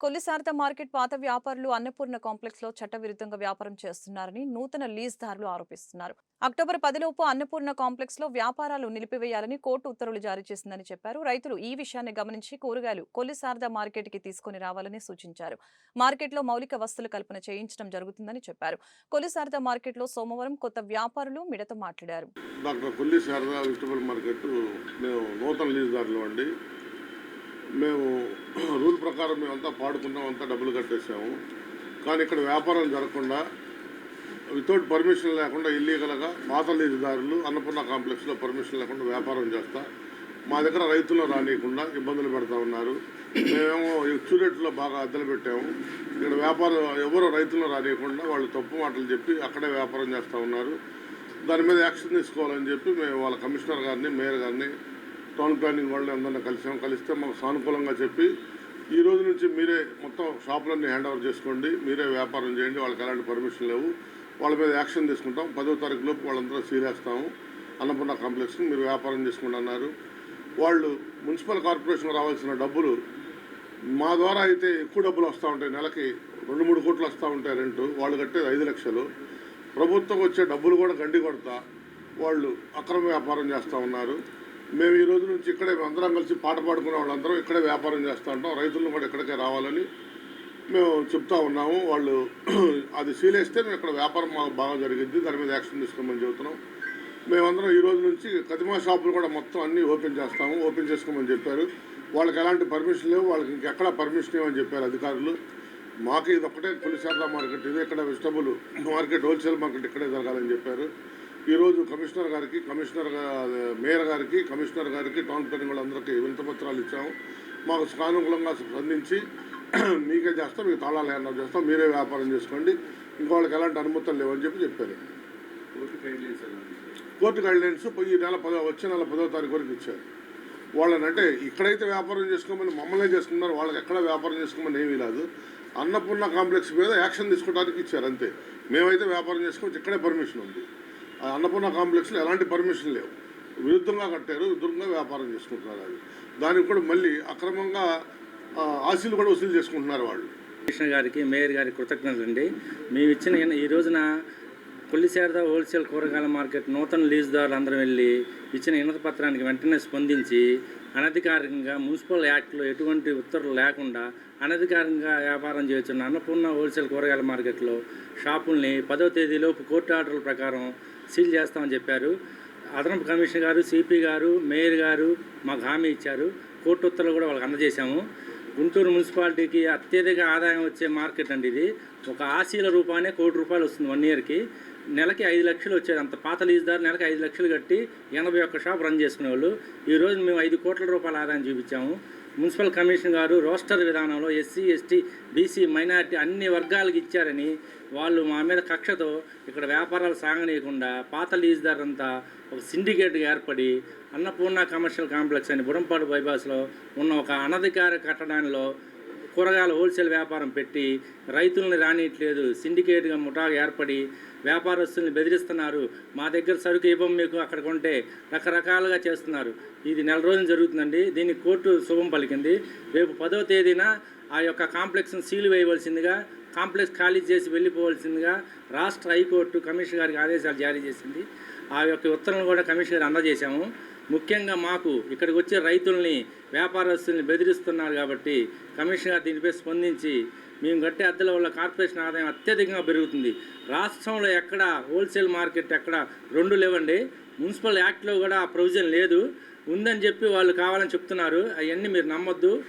కొల్లిసారత market పాత వ్యాపారులు అన్నపూర్ణ కాంప్లెక్స్లో చట్టవిరుద్ధంగా వ్యాపారం చేస్తున్నారని నూతన లీజ్దారులు ఆరోపిస్తున్నారు. అక్టోబర్ పదిలోపు అన్నపూర్ణ కాంప్లెక్స్లో వ్యాపారాలు నిలిపివేయాలని కోర్టు ఉత్తర్వులు జారీ చేసిందని చెప్పారు. రైతులు ఈ విషయాన్ని గమనించి కూరగాయలు కొల్లిసారద మార్కెట్కి తీసుకుని రావాలని సూచించారు. మార్కెట్లో మౌలిక వస్తువుల కల్పన చేయించడం జరుగుతుందని చెప్పారు. కొల్లిసారద మార్కెట్లో సోమవారం కొత్త వ్యాపారులు మిడత మాట్లాడారు. డాక్టర్ కొల్లి వెజిటబుల్ మార్కెట్ మేము నూతన అండి. మేము రూల్ ప్రకారం మేమంతా పాడుకున్నాం అంతా డబ్బులు కట్టేసాము. కానీ ఇక్కడ వ్యాపారం జరగకుండా వితౌట్ పర్మిషన్ లేకుండా ఇల్లీగల్గా పాత లీజుదారులు అన్నపూర్ణ కాంప్లెక్స్లో పర్మిషన్ లేకుండా వ్యాపారం చేస్తా. మా దగ్గర రైతులు రానియకుండా ఇబ్బందులు పెడతా ఉన్నారు. మేమేమో ఎక్కువ రేట్లో బాగా అద్దెలు పెట్టాము. ఇక్కడ వ్యాపారం ఎవరు రైతులు రానియకుండా వాళ్ళు తప్పు మాటలు చెప్పి అక్కడే వ్యాపారం చేస్తూ ఉన్నారు. దాని మీద యాక్షన్ తీసుకోవాలని చెప్పి మేము వాళ్ళ కమిషనర్ గారిని మేయర్ గారిని టౌన్ ప్లానింగ్ వాళ్ళని అందరినీ కలిసాం. కలిస్తే మాకు సానుకూలంగా చెప్పి ఈ రోజు నుంచి మీరే మొత్తం షాపులన్నీ హ్యాండ్ ఓవర్ చేసుకోండి. మీరే వ్యాపారం చేయండి. వాళ్ళకి ఎలాంటి పర్మిషన్ లేవు. వాళ్ళ మీద యాక్షన్ తీసుకుంటాం. పదో తారీఖు లోపు వాళ్ళందరూ సీలేస్తాము అన్నపూర్ణ కాంప్లెక్స్ని మీరు వ్యాపారం చేసుకోండి అన్నారు. వాళ్ళు మున్సిపల్ కార్పొరేషన్ రావాల్సిన డబ్బులు మా ద్వారా అయితే ఎక్కువ డబ్బులు వస్తూ ఉంటాయి. నెలకి రెండు మూడు కోట్లు వస్తూ ఉంటాయి రెంట్. వాళ్ళు కట్టేది ఐదు లక్షలు. ప్రభుత్వం వచ్చే డబ్బులు కూడా గండి కొడతా వాళ్ళు అక్రమ వ్యాపారం చేస్తూ ఉన్నారు. మేము ఈ రోజు నుంచి ఇక్కడే అందరం కలిసి పాట పాడుకునే వాళ్ళందరం ఇక్కడే వ్యాపారం చేస్తూ ఉంటాం. రైతులను కూడా ఇక్కడికే రావాలని మేము చెప్తా ఉన్నాము. వాళ్ళు అది సీలేస్తే మేము ఇక్కడ వ్యాపారం మాకు బాగా జరిగింది. దాని మీద యాక్షన్ తీసుకోమని చెబుతున్నాం. మేమందరం ఈ రోజు నుంచి కదిమా షాపులు కూడా మొత్తం అన్నీ ఓపెన్ చేస్తాము. ఓపెన్ చేసుకోమని చెప్పారు. వాళ్ళకి ఎలాంటి పర్మిషన్ లేవు. వాళ్ళకి ఇంకెక్కడ పర్మిషన్ ఇవ్వని చెప్పారు అధికారులు. మాకు ఇది ఒకటే పులిశారదా మార్కెట్. ఇది ఇక్కడ వెజిటబుల్ మార్కెట్ హోల్సేల్ మార్కెట్ ఇక్కడే జరగాలని చెప్పారు. ఈరోజు కమిషనర్ గారికి కమిషనర్ మేయర్ గారికి కమిషనర్ గారికి టౌన్ ప్లానింగ్ వాళ్ళందరికీ వినతి పత్రాలు ఇచ్చాము. మాకు సానుకూలంగా స్పందించి మీకే చేస్తాం మీకు తాళాలు హ్యాండ్ ఓవర్ చేస్తాం మీరే వ్యాపారం చేసుకోండి. ఇంకోళ్ళకి ఎలాంటి అనుమతులు లేవని చెప్పి చెప్పారు. కోర్టు గైడ్లైన్స్ పోయి ఈ నెల పదో వచ్చే నెల పదో తారీఖు వరకు ఇచ్చారు. వాళ్ళని అంటే ఇక్కడైతే వ్యాపారం చేసుకోమని మమ్మల్నే చేసుకున్నారు వాళ్ళకి ఎక్కడ వ్యాపారం చేసుకోమని ఏమీ లేదు. అన్నపూర్ణ కాంప్లెక్స్ మీద యాక్షన్ తీసుకోవడానికి ఇచ్చారు అంతే. మేమైతే వ్యాపారం చేసుకోవచ్చు ఇక్కడే పర్మిషన్ ఉంది. అన్నపూర్ణ కాంప్లెక్స్లో ఎలాంటి పర్మిషన్ లేవు. విరుద్ధంగా కట్టారు విరుద్ధంగా వ్యాపారం చేసుకుంటున్నారు అది. దానికి కూడా మళ్ళీ అక్రమంగా ఆశీలు కూడా వసూలు చేసుకుంటున్నారు వాళ్ళు. కృష్ణ గారికి మేయర్ గారికి కృతజ్ఞతలు అండి మేము ఇచ్చిన ఈ రోజున కొల్లిశారద హోల్సేల్ కూరగాయల మార్కెట్ నూతన లీజుదారులందరూ వెళ్ళి ఇచ్చిన వినతి పత్రానికి వెంటనే స్పందించి అనధికారికంగా మున్సిపల్ యాక్ట్లో ఎటువంటి ఉత్తర్వులు లేకుండా అనధికారికంగా వ్యాపారం చేస్తున్న అన్నపూర్ణ హోల్సేల్ కూరగాయల మార్కెట్లో షాపుల్ని పదో తేదీలోపు కోర్టు ఆర్డర్ల ప్రకారం సీల్ చేస్తామని చెప్పారు. అదనపు కమిషనర్ గారు సిపి గారు మేయర్ గారు మాకు హామీ ఇచ్చారు. కోర్టు ఉత్తర్వులు కూడా వాళ్ళకి అందజేశాము. గుంటూరు మున్సిపాలిటీకి అత్యధిక ఆదాయం వచ్చే మార్కెట్ అండి ఇది. ఒక ఆశీల రూపాయనే కోటి రూపాయలు వస్తుంది వన్ ఇయర్కి నెలకి ఐదు లక్షలు వచ్చేది. అంత పాత లీజుదారు నెలకి ఐదు లక్షలు కట్టి ఎనభై ఒక్క షాప్ రన్ చేసుకునేవాళ్ళు. ఈరోజు మేము ఐదు కోట్ల రూపాయల ఆదాయం చూపించాము. మున్సిపల్ కమిషన్ గారు రోస్టర్ విధానంలో ఎస్సీ ఎస్టీ బీసీ మైనారిటీ అన్ని వర్గాలకు ఇచ్చారని వాళ్ళు మా మీద కక్షతో ఇక్కడ వ్యాపారాలు సాగనీయకుండా పాత లీజ్దార్ అంతా ఒక సిండికేట్గా ఏర్పడి అన్నపూర్ణ కమర్షియల్ కాంప్లెక్స్ అని బుడంపాడు బైపాస్లో ఉన్న ఒక అనధికార కట్టడానిలో కూరగాయల హోల్సేల్ వ్యాపారం పెట్టి రైతుల్ని రానియట్లేదు సిండికేట్గా ముఠాగా ఏర్పడి వ్యాపారస్తుల్ని బెదిరిస్తున్నారు. మా దగ్గర సరుకు ఇవ్వం మీకు అక్కడ కొంటే రకరకాలుగా చేస్తున్నారు. ఇది నెల రోజులు జరుగుతుందండి. దీనికి కోర్టు శుభం పలికింది. రేపు పదో తేదీన ఆ యొక్క కాంప్లెక్స్ను సీలు వేయవలసిందిగా కాంప్లెక్స్ ఖాళీ చేసి వెళ్ళిపోవలసిందిగా రాష్ట్ర హైకోర్టు కమిషనర్ గారికి ఆదేశాలు జారీ చేసింది. ఆ యొక్క ఉత్తర్వులు కూడా కమిషనర్ అందజేశాము. ముఖ్యంగా మాకు ఇక్కడికి వచ్చే రైతుల్ని వ్యాపారస్తుల్ని బెదిరిస్తున్నారు కాబట్టి కమిషనర్ గారు దీనిపై స్పందించి మేము కట్టే అద్దెల వల్ల కార్పొరేషన్ ఆదాయం అత్యధికంగా పెరుగుతుంది. రాష్ట్రంలో ఎక్కడ హోల్సేల్ మార్కెట్ ఎక్కడ రెండు లేవండి. మున్సిపల్ యాక్ట్లో కూడా ఆ ప్రొవిజన్ లేదు. ఉందని చెప్పి వాళ్ళు కావాలని చెప్తున్నారు. అవన్నీ మీరు నమ్మొద్దు.